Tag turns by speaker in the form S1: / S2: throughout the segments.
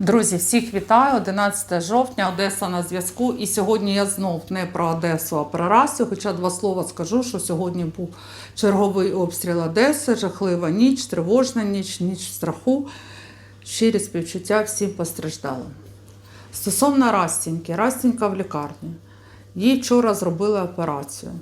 S1: Друзі, всіх вітаю! 11 жовтня, Одеса на зв'язку. І сьогодні я знов не про Одесу, а про Расю. Хоча два слова скажу, що сьогодні був черговий обстріл Одеси, жахлива ніч, тривожна ніч, ніч страху. Щирі співчуття всім постраждалим. Стосовно Растіньки, Растінька в лікарні. Їй вчора зробили операцію.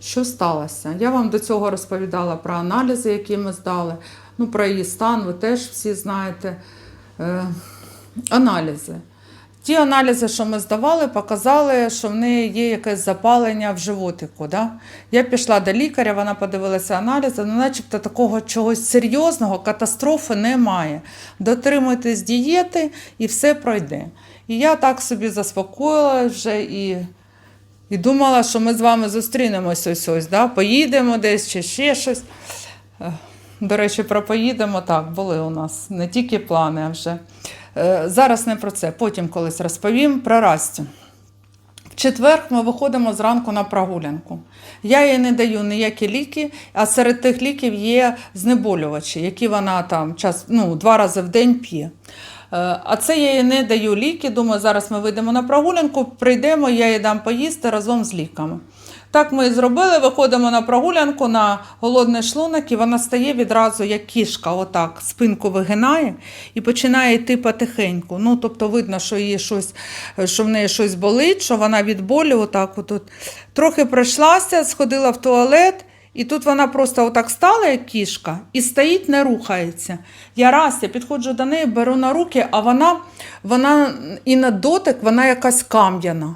S1: Що сталося? Я вам до цього розповідала про аналізи, які ми здали. Ну, про її стан, ви теж всі знаєте. Е, аналізи. Ті аналізи, що ми здавали, показали, що в неї є якесь запалення в животику. Да? Я пішла до лікаря, вона подивилася аналізи, ну, начебто такого чогось серйозного, катастрофи немає. Дотримуйтесь дієти і все пройде. І я так собі заспокоїла вже і, і думала, що ми з вами зустрінемось ось ось, да? поїдемо десь чи ще щось. До речі, про поїдемо так, були у нас не тільки плани, а вже. Е, Зараз не про це, потім колись розповім про Растю. В четвер ми виходимо зранку на прогулянку. Я їй не даю ніякі ліки, а серед тих ліків є знеболювачі, які вона там час, ну, два рази в день п'є. Е, А це я їй не даю ліки. Думаю, зараз ми вийдемо на прогулянку, прийдемо, я їй дам поїсти разом з ліками. Так ми і зробили, виходимо на прогулянку на голодний шлунок, і вона стає відразу, як кішка, отак, спинку вигинає і починає йти потихеньку. Ну, тобто видно, що її щось, що в неї щось болить, що вона від болю отак отут. Трохи пройшлася, сходила в туалет. І тут вона просто отак стала, як кішка, і стоїть, не рухається. Я раз, я підходжу до неї, беру на руки, а вона, вона і на дотик, вона якась кам'яна.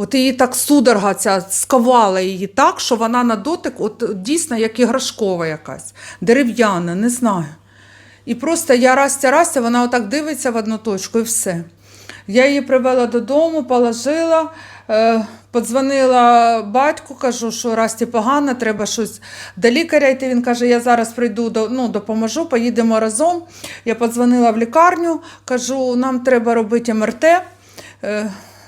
S1: От її так судорога ця сковала її так, що вона на дотик, от дійсно як іграшкова якась, дерев'яна, не знаю. І просто я Растя, Растя, вона отак дивиться в одну точку і все. Я її привела додому, положила, е, подзвонила батьку, кажу, що Расті погано, треба щось до лікаря йти. Він каже, я зараз прийду, ну, допоможу, поїдемо разом. Я подзвонила в лікарню, кажу, нам треба робити МРТ.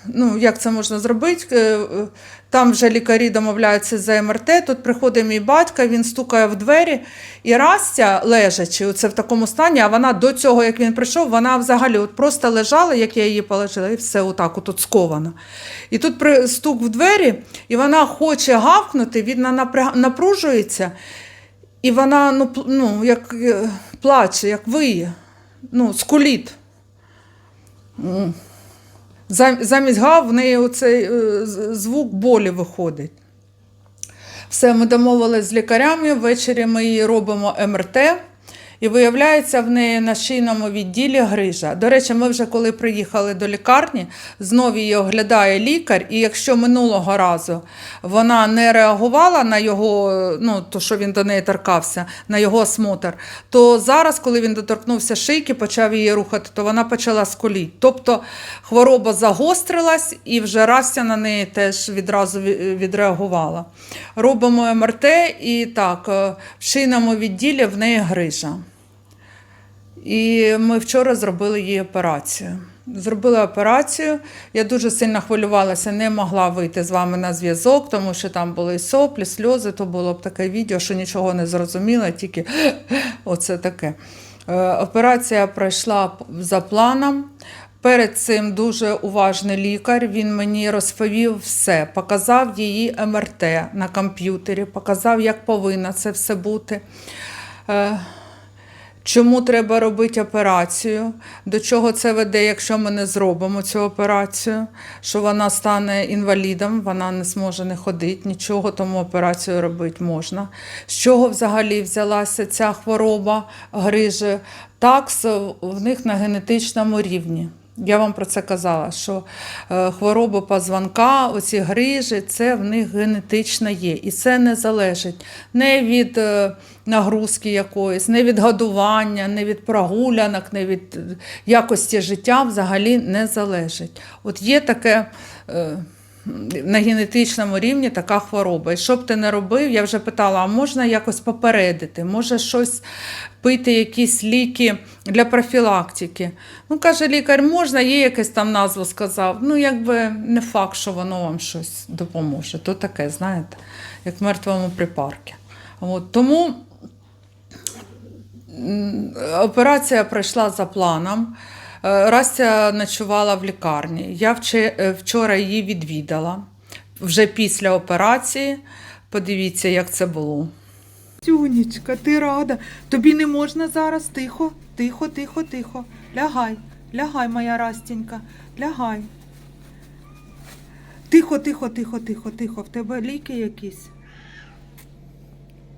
S1: Ну, як це можна зробити? Е, е, Там вже лікарі домовляються за МРТ. Тут приходить мій батько, він стукає в двері, і Растя, лежачи, оце в такому стані, а вона до цього, як він прийшов, вона взагалі от просто лежала, як я її положила, і все отак, от сковано. І тут при- стук в двері, і вона хоче гавкнути, він напружується, і вона ну, ну, як е, плаче, як виє, ну, скуліт. Замість гав в неї оцей е, звук болі виходить. Все, ми домовилися з лікарями. Ввечері ми її робимо МРТ. І виявляється, в неї на шийному відділі грижа. До речі, ми вже коли приїхали до лікарні, знову її оглядає лікар, і якщо минулого разу вона не реагувала на його, ну то що він до неї торкався, на його осмотр, то зараз, коли він доторкнувся шийки, почав її рухати, то вона почала скуліти. Тобто хвороба загострилась і вже Растя на неї теж відразу відреагувала. Робимо МРТ і так, е, в шийному відділі в неї грижа. І ми вчора зробили їй операцію. Зробили операцію. Я дуже сильно хвилювалася, не могла вийти з вами на зв'язок, тому що там були соплі, сльози, то було б таке відео, що нічого не зрозуміла, тільки оце таке. Е, Операція пройшла за планом. Перед цим дуже уважний лікар. Він мені розповів все, показав її МРТ на комп'ютері, показав, як повинно це все бути. Чому треба робити операцію? До чого це веде, якщо ми не зробимо цю операцію? Що вона стане інвалідом, вона не зможе не ходити, нічого, тому операцію робити можна. З чого взагалі взялася ця хвороба грижі? Такс в них на генетичному рівні. Я вам про це казала, що е, хвороба позвонка, оці грижі, це в них генетично є. І це не залежить не від е, нагрузки якоїсь, не від годування, не від прогулянок, не від е, якості життя взагалі не залежить. От є таке. на генетичному рівні така хвороба. І що б ти не робив, я вже питала, а можна якось попередити, може щось пити, якісь ліки для профілактики. Ну, каже лікар, можна, є якась там назву сказав. Ну, якби не факт, що воно вам щось допоможе. То таке, знаєте, як в мертвому припарку. От, тому операція пройшла за планом. Е, Растя ночувала в лікарні. Я е, вчора її відвідала вже після операції. Подивіться, як це було. Тюнечка, ти рада. Тобі не можна зараз тихо, тихо, тихо, тихо. Лягай, лягай, моя Растінька, лягай. Тихо, тихо, тихо, тихо, тихо. В тебе ліки якісь.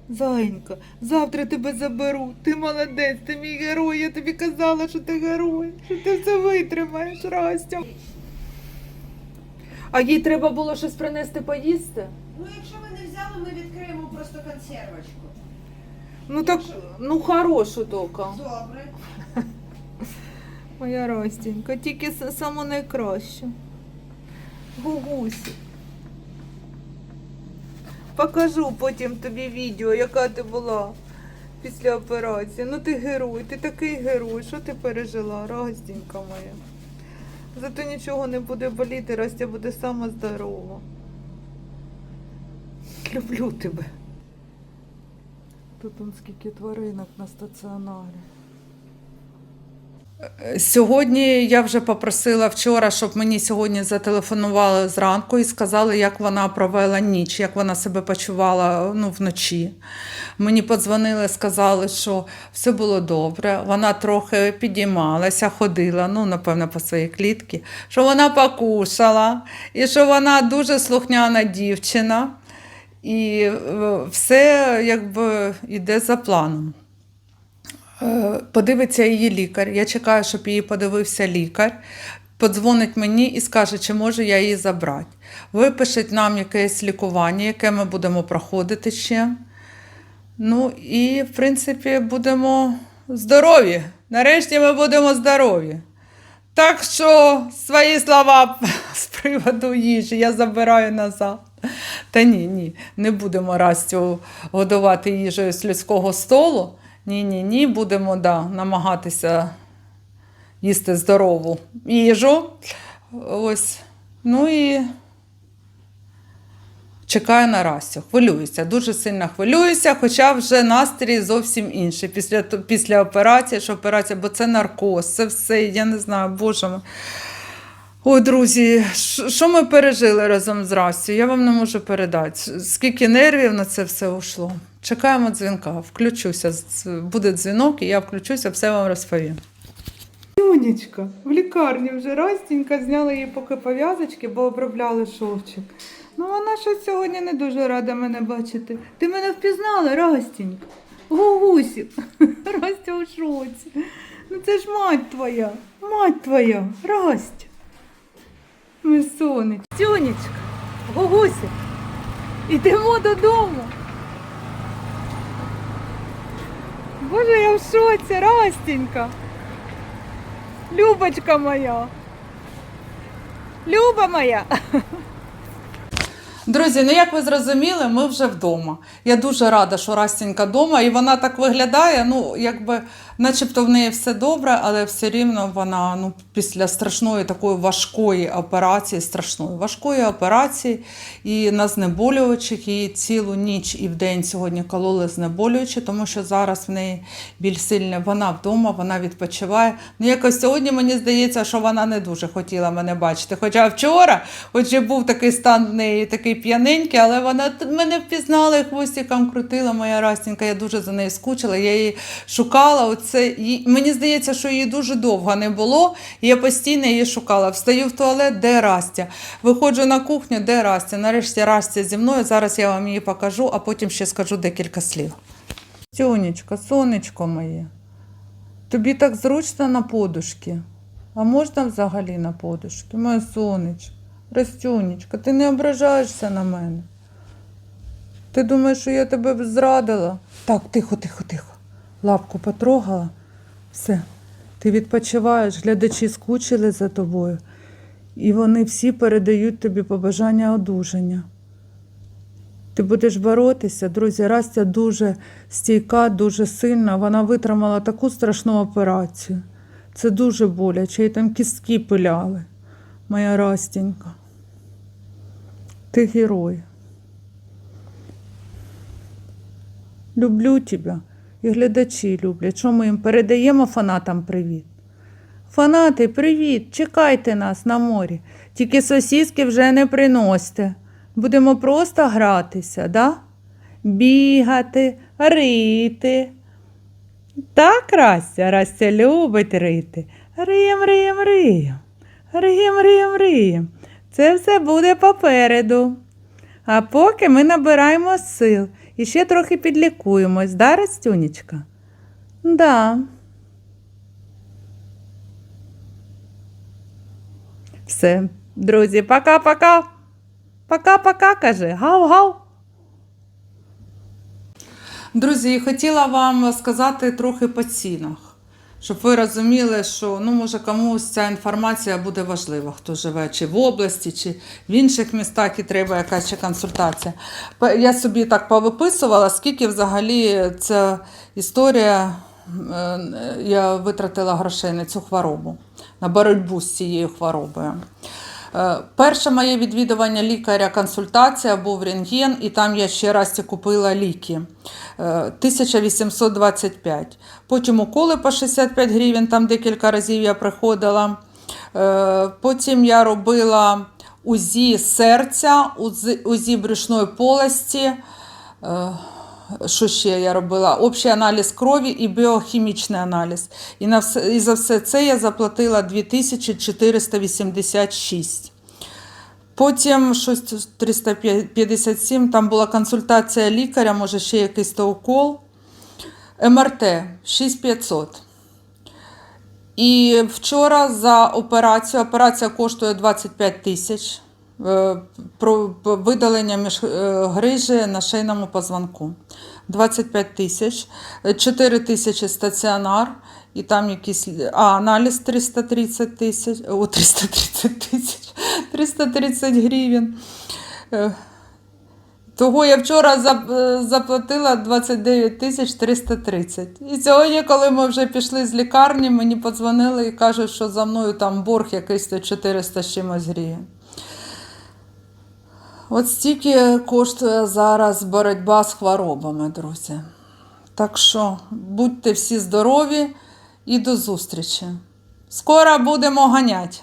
S1: Зайенька, завтра тебе заберу. Ти молодець, ти мій герой. Я тобі казала, що ти герой, що ти все витримаєш, Растя. А їй треба було щось принести поїсти?
S2: Ну, якщо ви не взяли, ми відкриємо просто консервочку.
S1: Ну так, ну хорошу тільки.
S2: Добре.
S1: Моя Растінька, тільки саме найкраще. Гугусі. Покажу потім тобі відео, яка ти була після операції. Ну ти герой, ти такий герой. Що ти пережила, Растінька моя? Зато нічого не буде боліти, Растя буде сама здорова. Люблю тебе. Тут он скільки тваринок на стаціонарі. Сьогодні я вже попросила вчора, щоб мені сьогодні зателефонували зранку і сказали, як вона провела ніч, як вона себе почувала ну, вночі. Мені подзвонили, сказали, що все було добре. Вона трохи підіймалася, ходила, ну, напевно, по своїй клітці, що вона покушала, і що вона дуже слухняна дівчина. І е, все якби йде за планом. Е, Подивиться її лікар. Я чекаю, щоб її подивився лікар. Подзвонить мені і скаже, чи можу я її забрати. Випишуть нам якесь лікування, яке ми будемо проходити ще. Ну і, в принципі, будемо здорові. Нарешті ми будемо здорові. Так що свої слова з приводу їжі я забираю назад. Та ні, ні, не будемо Растю годувати їжею з людського столу. Ні, ні, ні, будемо да, намагатися їсти здорову їжу. Ось. Ну і чекаю на Растю. Хвилююся, дуже сильно хвилююся, хоча вже настрій зовсім інший після, після операції, що операція, бо це наркоз, це все, я не знаю, боже Ой, друзі, що ми пережили разом з Растю, я вам не можу передати. Скільки нервів на це все ушло. Чекаємо дзвінка, включуся. Буде дзвінок, і я включуся, все вам розповім. Юнічка, в лікарні вже Растінька зняла їй поки пов'язочки, бо обробляли шовчик. Ну, вона щось сьогодні не дуже рада мене бачити. Ти мене впізнала, Растінька? Гугусік. Растя у шоці. Ну це ж мать твоя, мать твоя, Растя. Ми сонечко. Сьонечка, Гугусік, ідемо додому. Боже, я в шоці, Растінька. Любочка моя. Люба моя. Друзі, ну як ви зрозуміли, ми вже вдома. Я дуже рада, що Растінька вдома, і вона так виглядає, ну, якби, начебто в неї все добре, але все рівно вона ну, після страшної такої важкої операції, страшної важкої операції, і на знеболюючих її цілу ніч і вдень сьогодні кололи знеболюючі, тому що зараз в неї біль сильний. Вона вдома, вона відпочиває. Ну, якось сьогодні мені здається, що вона не дуже хотіла мене бачити. Хоча вчора, хоч і був такий стан в неї, такий п'яненький, але вона мене впізнала і хвостиком крутила моя Растінька. Я дуже за нею скучила. Я її шукала. Оце їй- мені здається, що її дуже довго не було. І я постійно її шукала. Встаю в туалет, де Растя. Виходжу на кухню, де Растя. Нарешті Растя зі мною. Зараз я вам її покажу, а потім ще скажу декілька слів. Сьонечка, сонечко моє. Тобі так зручно на подушки. А можна взагалі на подушки? Моє сонечко, Растюнечка, ти не ображаєшся на мене. Ти думаєш, що я тебе зрадила? Так, тихо, тихо, тихо. Лапку потрогала. Все. Ти відпочиваєш, глядачі скучили за тобою, і вони всі передають тобі побажання одужання. Ти будеш боротися, друзі. Растя дуже стійка, дуже сильна. Вона витримала таку страшну операцію. Це дуже боляче, і там кістки пиляли. Моя Растінька. Ти герой. Люблю тебе. І глядачі люблять. Що ми їм передаємо фанатам привіт? Фанати, привіт! Чекайте нас на морі. Тільки сосіски вже не приносьте. Будемо просто гратися, да? Бігати, рити. Так, Растя, Растя любить рити. Риєм, риєм, риєм. Риєм, риєм, риєм. Це все буде попереду. А поки ми набираємо сил і ще трохи підлікуємось, да, Растюнечка? Да. Все, друзі, пока-пока. Пока-пока, каже. Гав-гав. Друзі, хотіла вам сказати трохи по цінах, щоб ви розуміли, що ну, може комусь ця інформація буде важлива, хто живе чи в області, чи в інших містах і треба якась ще консультація. Я собі так повиписувала, скільки взагалі ця історія е, я витратила грошей на цю хворобу, на боротьбу з цією хворобою. Е, Перше моє відвідування лікаря консультація був рентген, і там я ще раз купила ліки. Е, 1825. Потім уколи по 65 гривень, там декілька разів я приходила. Е, Потім я робила УЗІ серця, УЗІ брюшної полості. Що ще я робила? Общий аналіз крові і біохімічний аналіз. І, на все, і за все це я заплатила 2486. Потім щось 357, там була консультація лікаря, може ще якийсь то укол. МРТ 6500. І вчора за операцію, операція коштує 25 тисяч. Е, Про видалення між е, грижі на шийному позвонку. 25 тисяч, 4 тисячі стаціонар, і там якісь а, аналіз 330 тисяч, о, 330 тисяч, 330 гривень. Е, Того я вчора заплатила 29 тисяч 330. І сьогодні, коли ми вже пішли з лікарні, мені подзвонили і кажуть, що за мною там борг якийсь 400 з чимось гривень. От стільки коштує зараз боротьба з хворобами, друзі. Так що будьте всі здорові і до зустрічі. Скоро будемо ганяти.